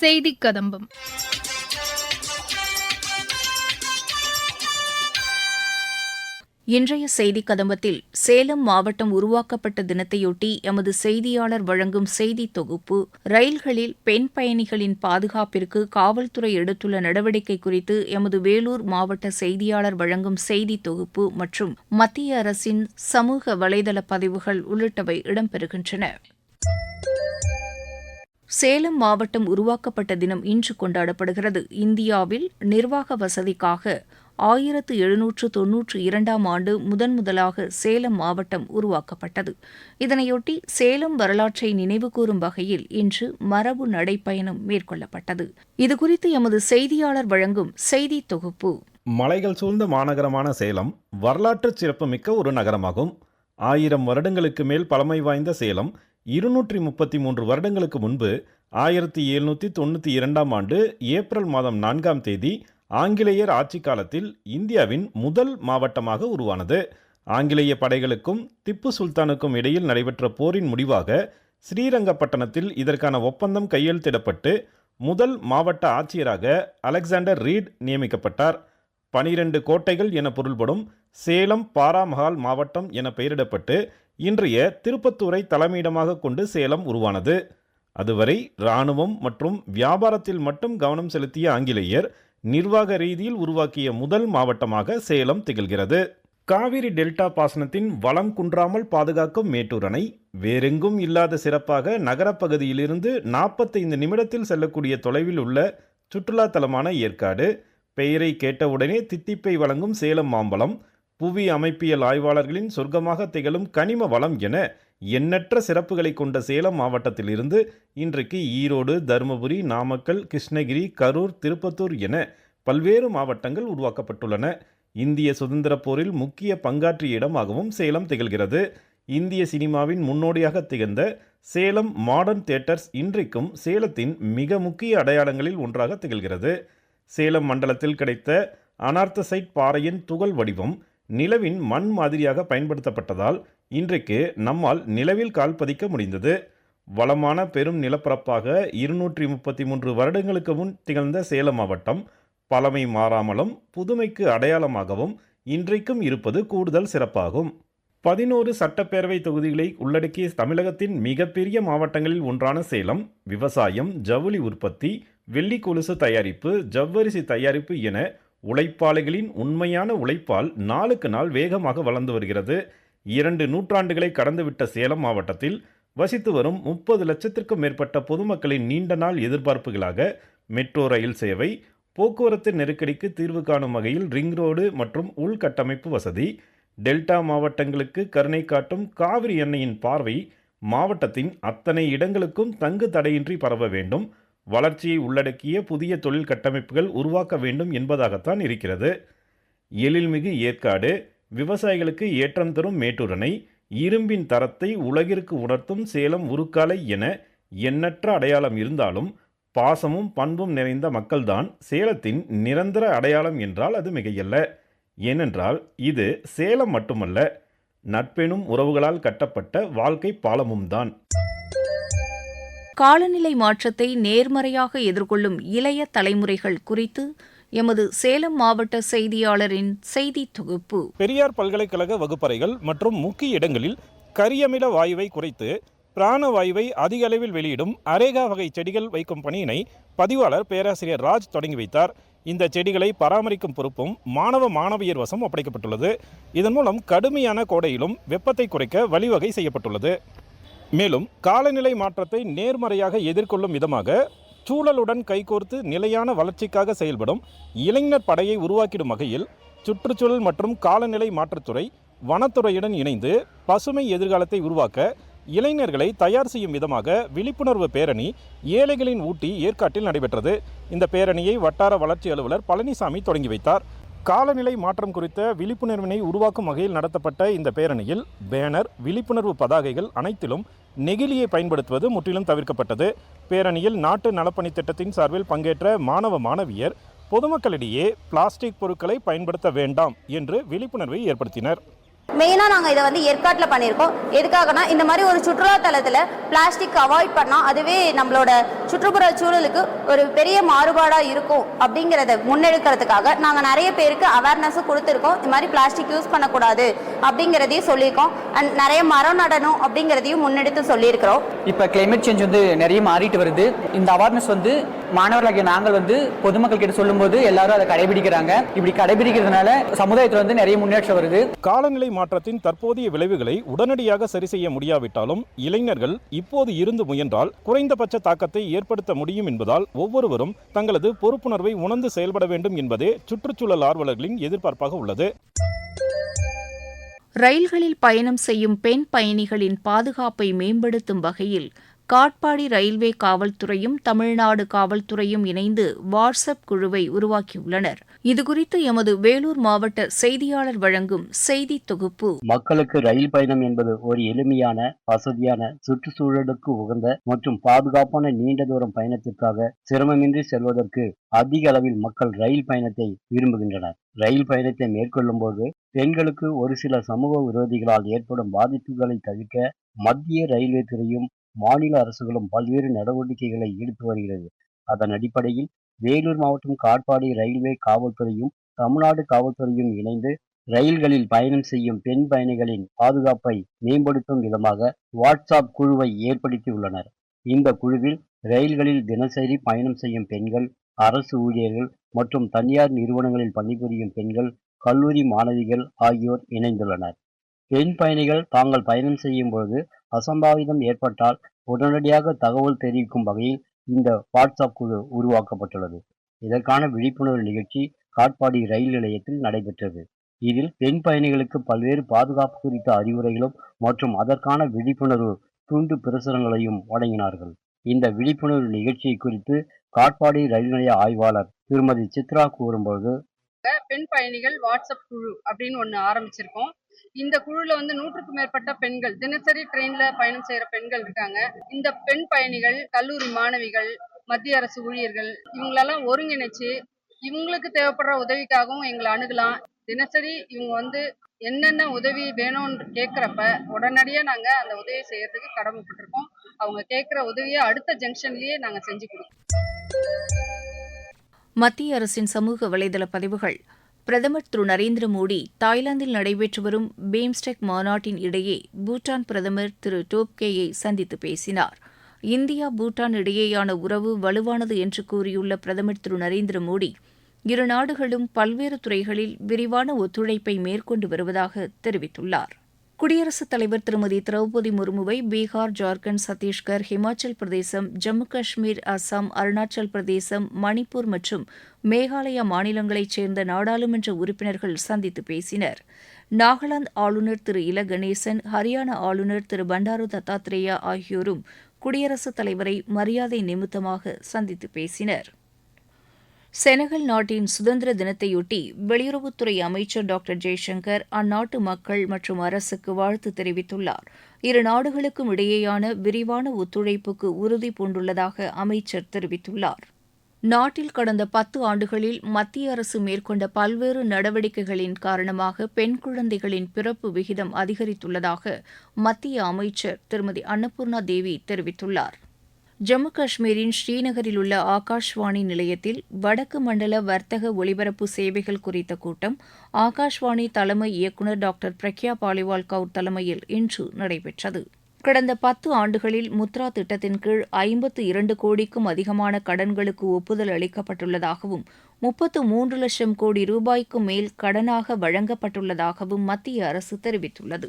செய்தி கதம்பம். இன்றைய செய்தி கதம்பத்தில் சேலம் மாவட்டம் உருவாக்கப்பட்ட தினத்தையொட்டி எமது செய்தியாளர் வழங்கும் செய்தி தொகுப்பு ரயில்களில் பெண் பயணிகளின் பாதுகாப்பிற்கு காவல்துறை எடுத்துள்ள நடவடிக்கை குறித்து எமது வேலூர் மாவட்ட செய்தியாளர் வழங்கும் செய்தி தொகுப்பு மற்றும் மத்திய அரசின் சமூக வலைதள பதிவுகள் உள்ளிட்டவை இடம்பெறுகின்றன. சேலம் மாவட்டம் உருவாக்கப்பட்ட தினம் இன்று கொண்டாடப்படுகிறது. இந்தியாவில் நிர்வாக வசதிக்காக ஆயிரத்து எழுநூற்று தொன்னூற்று இரண்டாம் ஆண்டு முதன் முதலாக சேலம் மாவட்டம் உருவாக்கப்பட்டது. இதனையொட்டி சேலம் வரலாற்றை நினைவுகூரும் வகையில் இன்று மரபு நடைப்பயணம் மேற்கொள்ளப்பட்டது. இதுகுறித்து எமது செய்தியாளர் வழங்கும் செய்தி தொகுப்பு. மலைகள் சூழ்ந்த மாநகரமான சேலம் வரலாற்று சிறப்புமிக்க ஒரு நகரமாகும். ஆயிரம் வருடங்களுக்கு மேல் பழமை வாய்ந்த சேலம். இருநூற்றி முப்பத்தி மூன்று வருடங்களுக்கு முன்பு ஆயிரத்தி எழுநூற்றி தொண்ணூற்றி இரண்டாம் ஆண்டு ஏப்ரல் மாதம் நான்காம் தேதி ஆங்கிலேயர் ஆட்சி காலத்தில் இந்தியாவின் முதல் மாவட்டமாக உருவானது. ஆங்கிலேய படைகளுக்கும் திப்பு சுல்தானுக்கும் இடையில் நடைபெற்ற போரின் முடிவாக ஸ்ரீரங்கப்பட்டணத்தில் இதற்கான ஒப்பந்தம் கையெழுத்திடப்பட்டு முதல் மாவட்ட ஆட்சியராக அலெக்சாண்டர் ரீட் நியமிக்கப்பட்டார். பனிரெண்டு கோட்டைகள் என பொருள்படும் சேலம் பாராமஹால் மாவட்டம் என பெயரிடப்பட்டு இன்றைய திருப்பத்தூரை தலைமையிடமாக கொண்டு சேலம் உருவானது. அதுவரை இராணுவம் மற்றும் வியாபாரத்தில் மட்டும் கவனம் செலுத்திய ஆங்கிலேயர் நிர்வாக ரீதியில் உருவாக்கிய முதல் மாவட்டமாக சேலம் திகழ்கிறது. காவிரி டெல்டா பாசனத்தின் வளம் குன்றாமல் பாதுகாக்கும் மேட்டூர் அணை வேறெங்கும் இல்லாத சிறப்பாக நகரப்பகுதியிலிருந்து நாற்பத்தைந்து நிமிடத்தில் செல்லக்கூடிய தொலைவில் உள்ள சுற்றுலா தலமான ஏற்காடு பெயரை கேட்டவுடனே தித்திப்பை வழங்கும் சேலம் மாம்பழம் புவி அமைப்பியல் ஆய்வாளர்களின் சொர்க்கமாக திகழும் கனிம வளம் என எண்ணற்ற சிறப்புகளை கொண்ட சேலம் மாவட்டத்திலிருந்து இன்றைக்கு ஈரோடு தருமபுரி நாமக்கல் கிருஷ்ணகிரி கரூர் திருப்பத்தூர் என பல்வேறு மாவட்டங்கள் உருவாக்கப்பட்டுள்ளன. இந்திய சுதந்திரப் போரில் முக்கிய பங்காற்றிய இடமாகவும் சேலம் திகழ்கிறது. இந்திய சினிமாவின் முன்னோடியாக திகழ்ந்த சேலம் மாடர்ன் தியேட்டர்ஸ் இன்றைக்கும் சேலத்தின் மிக முக்கிய அடையாளங்களில் ஒன்றாக திகழ்கிறது. சேலம் மண்டலத்தில் கிடைத்த அனார்த்தசைட் பாறையின் துகள் வடிவம் நிலவின் மண் மாதிரியாக பயன்படுத்தப்பட்டதால் இன்றைக்கு நம்மால் நிலவில் கால் பதிக்க முடிந்தது. வளமான பெரும் நிலப்பரப்பாக இருநூற்றி முப்பத்தி மூன்று வருடங்களுக்கு முன் திகழ்ந்த சேலம் மாவட்டம். பழமை மாறாமலும் புதுமைக்கு அடையாளமாகவும் இன்றைக்கும் இருப்பது கூடுதல் சிறப்பாகும். பதினோரு சட்டப்பேரவை தொகுதிகளை உள்ளடக்கிய தமிழகத்தின் மிகப்பெரிய மாவட்டங்களில் ஒன்றான சேலம் விவசாயம் ஜவுளி உற்பத்தி வெள்ளி கொலுசு தயாரிப்பு ஜவ்வரிசி தயாரிப்பு என உழைப்பாளிகளின் உண்மையான உழைப்பால் நாளுக்கு நாள் வேகமாக வளர்ந்து வருகிறது. இரண்டு நூற்றாண்டுகளை கடந்துவிட்ட சேலம் மாவட்டத்தில் வசித்து வரும் முப்பது லட்சத்திற்கும் மேற்பட்ட பொதுமக்களின் நீண்ட நாள் எதிர்பார்ப்புகளாக மெட்ரோ ரயில் சேவை போக்குவரத்து நெருக்கடிக்கு தீர்வு காணும் வகையில் ரிங் ரோடு மற்றும் உள்கட்டமைப்பு வசதி டெல்டா மாவட்டங்களுக்கு கருணை காட்டும் காவிரி எண்ணெயின் பார்வை மாவட்டத்தின் அத்தனை இடங்களுக்கும் தங்கு தடையின்றி பரவ வேண்டும். வளர்ச்சியை உள்ளடக்கிய புதிய தொழில் கட்டமைப்புகள் உருவாக்க வேண்டும் என்பதாகத்தான் இருக்கிறது. எழில்மிகு ஏற்காடு விவசாயிகளுக்கு ஏற்றம் தரும் மேட்டூர் இரும்பின் தரத்தை உலகிற்கு உணர்த்தும் சேலம் உருக்காலை என எண்ணற்ற அடையாளம் இருந்தாலும் பாசமும் பண்பும் நிறைந்த மக்கள்தான் சேலத்தின் நிரந்தர அடையாளம் என்றால் அது மிகையல்ல. ஏனென்றால் இது சேலம் மட்டுமல்ல நட்பெனும் உறவுகளால் கட்டப்பட்ட வாழ்க்கை பாலமும் தான் காலநிலை மாற்றத்தை நேர்மறையாக எதிர்கொள்ளும் இளைய தலைமுறைகள் குறித்து எமது சேலம் மாவட்ட செய்தியாளரின் செய்தி தொகுப்பு. பெரியார் பல்கலைக்கழக வகுப்பறைகள் மற்றும் முக்கிய இடங்களில் கரியமில வாயுவை குறைத்து பிராணவாயுவை அதிக அளவில் வெளியிடும் அரேகா வகை செடிகள் வைக்கும் பணியினை பதிவாளர் பேராசிரியர் ராஜ் தொடங்கி வைத்தார். இந்த செடிகளை பராமரிக்கும் பொறுப்பும் மாணவ மாணவியர் வசம் ஒப்படைக்கப்பட்டுள்ளது. இதன் மூலம் கடுமையான கோடையிலும் வெப்பத்தை குறைக்க வழிவகை செய்யப்பட்டுள்ளது. மேலும் காலநிலை மாற்றத்தை நேர்மறையாக எதிர்கொள்ளும் விதமாக சூழலுடன் கைகோர்த்து நிலையான வளர்ச்சிக்காக செயல்படும் இளைஞர் படையை உருவாக்கிடும் வகையில் சுற்றுச்சூழல் மற்றும் காலநிலை மாற்றத்துறை வனத்துறையுடன் இணைந்து பசுமை எதிர்காலத்தை உருவாக்க இளைஞர்களை தயார் செய்யும் விதமாக விழிப்புணர்வு பேரணி ஏழைகளின் ஊட்டி ஏற்காட்டில் நடைபெற்றது. இந்த பேரணியை வட்டார வளர்ச்சி அலுவலர் பழனிசாமி தொடங்கி வைத்தார். காலநிலை மாற்றம் குறித்த விழிப்புணர்வினை உருவாக்கும் வகையில் நடத்தப்பட்ட இந்த பேரணியில் பேனர் விழிப்புணர்வு பதாகைகள் அனைத்திலும் நெகிழியை பயன்படுத்துவது முற்றிலும் தவிர்க்கப்பட்டது. பேரணியில் நாட்டு நலப்பணி திட்டத்தின் சார்பில் பங்கேற்ற மாணவ மாணவியர் பொதுமக்களிடையே பிளாஸ்டிக் பொருட்களை பயன்படுத்த வேண்டாம் என்று விழிப்புணர்வை ஏற்படுத்தினர். மெயினாக நாங்கள் இதை வந்து ஏற்காட்டில் பண்ணியிருக்கோம். எதுக்காகனா இந்த மாதிரி ஒரு சுற்றுலாத்தலத்தில் பிளாஸ்டிக் அவாய்ட் பண்ணால் அதுவே நம்மளோட சுற்றுப்புற சூழலுக்கு ஒரு பெரிய மாறுபாடாக இருக்கும் அப்படிங்கிறத முன்னெடுக்கிறதுக்காக நாங்கள் நிறைய பேருக்கு அவேர்னஸும் கொடுத்துருக்கோம். இந்த மாதிரி பிளாஸ்டிக் யூஸ் பண்ணக்கூடாது அப்படிங்கிறதையும் சொல்லியிருக்கோம். அண்ட் நிறைய மரம் நடணும் அப்படிங்கிறதையும் முன்னெடுத்து சொல்லியிருக்கிறோம். இப்போ கிளைமேட் சேஞ்ச் வந்து நிறைய மாறிட்டு வருது. இந்த அவேர்னஸ் வந்து மாணவர்களாகிய நாங்கள் வந்து பொதுமக்கள் கிட்ட சொல்லும்போது எல்லாரும் அதை கடைபிடிக்கிறாங்க. இப்படி கடைபிடிக்கிறதுனால சமுதாயத்தில் வந்து நிறைய முன்னேற்றம் வருது. காலநிலை மாற்றத்தின் தற்போதைய விளைவுகளை உடனடியாக சரி செய்ய முடியாவிட்டாலும் இளைஞர்கள் இப்போது இருந்து முயன்றால் குறைந்தபட்ச தாக்கத்தை ஏற்படுத்த முடியும் என்பதால் ஒவ்வொருவரும் தங்களது பொறுப்புணர்வை உணர்ந்து செயல்பட வேண்டும் என்பதே சுற்றுச்சூழல் ஆர்வலர்களின் எதிர்பார்ப்பாக உள்ளது. ரயில்களில் பயணம் செய்யும் பெண் பயணிகளின் பாதுகாப்பை மேம்படுத்தும் வகையில் காட்பாடி ரயில்வே காவல்துறையும் தமிழ்நாடு காவல்துறையும் இணைந்து வாட்ஸ்அப் குழுவை உருவாக்கியுள்ளனர். இதுகுறித்து எமது வேலூர் மாவட்ட செய்தியாளர் வழங்கும் செய்தி தொகுப்பு. மக்களுக்கு ரயில் பயணம் என்பது ஒரு எளிமையான வசதியான சுற்றுச்சூழலுக்கு உகந்த மற்றும் பாதுகாப்பான நீண்ட தூரம் பயணத்திற்காக சிரமமின்றி செல்வதற்கு அதிக அளவில் மக்கள் ரயில் பயணத்தை விரும்புகின்றனர். ரயில் பயணத்தை மேற்கொள்ளும் போது பெண்களுக்கு ஒரு சில சமூக விரோதிகளால் ஏற்படும் பாதிப்புகளை தவிர்க்க மத்திய ரயில்வே துறையும் மாநில அரசுகளும் பல்வேறு நடவடிக்கைகளை எடுத்து வருகிறது. அதன் அடிப்படையில் வேலூர் மாவட்டம் காட்பாடி ரயில்வே காவல்துறையும் தமிழ்நாடு காவல்துறையும் இணைந்து ரயில்களில் பயணம் செய்யும் பெண் பயணிகளின் பாதுகாப்பை மேம்படுத்தும் விதமாக வாட்ஸ்அப் குழுவை ஏற்படுத்தியுள்ளனர். இந்த குழுவில் ரயில்களில் தினசரி பயணம் செய்யும் பெண்கள் அரசு ஊழியர்கள் மற்றும் தனியார் நிறுவனங்களில் பணிபுரியும் பெண்கள் கல்லூரி மாணவிகள் ஆகியோர் இணைந்துள்ளனர். பெண் பயணிகள் தாங்கள் பயணம் செய்யும் பொழுது அசம்பாவிதம் ஏற்பட்டால் உடனடியாக தகவல் தெரிவிக்கும் வகையில் இந்த வாட்ஸ்அப் குழு உருவாக்கப்பட்டுள்ளது. இதற்கான விழிப்புணர்வு நிகழ்ச்சி காட்பாடி ரயில் நிலையத்தில் நடைபெற்றது. இதில் பெண் பயணிகளுக்கு பல்வேறு பாதுகாப்பு குறித்த அறிவுரைகளும் மற்றும் அதற்கான விழிப்புணர்வு துண்டு பிரசுரங்களையும் வழங்கினார்கள். இந்த விழிப்புணர்வு நிகழ்ச்சியை குறித்து காட்பாடி ரயில் நிலைய ஆய்வாளர் திருமதி சித்ரா கூறும்போது பெண் பயணிகள் வாட்ஸ்அப் குழு அப்படின்னு ஒன்று ஆரம்பிச்சிருக்கோம். இந்த குழுல வந்து நூற்றுக்கும் மேற்பட்ட பெண்கள் தினசரி ட்ரெயின்ல பயணம் செய்யற பெண்கள் இருக்காங்க. இந்த பெண் பயணிகள் கல்லூரி மாணவிகள் மத்திய அரசு ஊழியர்கள் இவங்களெல்லாம் ஒருங்கிணைச்சு இவங்களுக்கு தேவைப்படுற உதவிக்காகவும் எங்களை அணுகலாம். தினசரி இவங்க வந்து என்னென்ன உதவி வேணும்னு கேட்குறப்ப உடனடியாக நாங்கள் அந்த உதவி செய்யறதுக்கு கடமைப்பட்டிருக்கோம். அவங்க கேட்குற உதவியை அடுத்த ஜங்ஷன்லேயே நாங்கள் செஞ்சு கொடுப்போம் மத்திய அரசின் சமூக வலைதள பதிவுகள் பிரதமர் திரு நரேந்திர மோடி தாய்லாந்தில் நடைபெற்று வரும் பீம்ஸ்டெக் மாநாட்டின் இடையே பூட்டான் பிரதமர் திரு டோப்கேயை சந்தித்து பேசினார். இந்தியா பூட்டான் இடையேயான உறவு வலுவானது என்று கூறியுள்ள பிரதமர் திரு நரேந்திர மோடி இரு நாடுகளும் பல்வேறு துறைகளில் விரிவான ஒத்துழைப்பை மேற்கொண்டு வருவதாக தெரிவித்துள்ளார். குடியரசுத் தலைவர் திருமதி திரௌபதி முர்முவை பீகார் ஜார்க்கண்ட் சத்தீஸ்கர் ஹிமாச்சல் பிரதேசம் ஜம்மு காஷ்மீர் அஸ்ஸாம் அருணாச்சல் பிரதேசம் மணிப்பூர் மற்றும் மேகாலயா மாநிலங்களைச் சேர்ந்த நாடாளுமன்ற உறுப்பினர்கள் சந்தித்து பேசினர். நாகாலாந்து ஆளுநர் திரு. இல. கணேசன் ஹரியானா ஆளுநர் திரு. பண்டாரு தத்தாத்ரேயா ஆகியோரும் குடியரசுத் தலைவரை மரியாதை நிமித்தமாக சந்தித்து பேசினர். செனகல் நாட்டின் சுதந்திர தினத்தையொட்டி வெளியுறவுத்துறை அமைச்சர் டாக்டர் ஜெய்சங்கர் அந்நாட்டு மக்கள் மற்றும் அரசுக்கு வாழ்த்து தெரிவித்துள்ளார். இரு நாடுகளுக்கும் இடையேயான விரிவான ஒத்துழைப்புக்கு உறுதி பூண்டுள்ளதாக அமைச்சர் தெரிவித்துள்ளார். நாட்டில் கடந்த பத்து ஆண்டுகளில் மத்திய அரசு மேற்கொண்ட பல்வேறு நடவடிக்கைகளின் காரணமாக பெண் குழந்தைகளின் பிறப்பு விகிதம் அதிகரித்துள்ளதாக மத்திய அமைச்சர் திருமதி அன்னபூர்ணா தேவி தெரிவித்துள்ளார். ஜம்மு காஷ்மீரின் ஸ்ரீநகரில் உள்ள ஆகாஷ்வாணி நிலையத்தில் வடக்கு மண்டல வர்த்தக ஒலிபரப்பு சேவைகள் குறித்த கூட்டம் ஆகாஷ்வாணி தலைமை இயக்குநர் டாக்டர் பிரக்யா பாலிவால் கவுர் தலைமையில் இன்று நடைபெற்றது. கடந்த பத்து ஆண்டுகளில் முத்ரா திட்டத்தின் கீழ் ஐம்பத்து இரண்டு கோடிக்கும் அதிகமான கடன்களுக்கு ஒப்புதல் அளிக்கப்பட்டுள்ளதாகவும் முப்பத்து மூன்று லட்சம் கோடி ரூபாய்க்கும் மேல் கடனாக வழங்கப்பட்டுள்ளதாகவும் மத்திய அரசு தெரிவித்துள்ளது.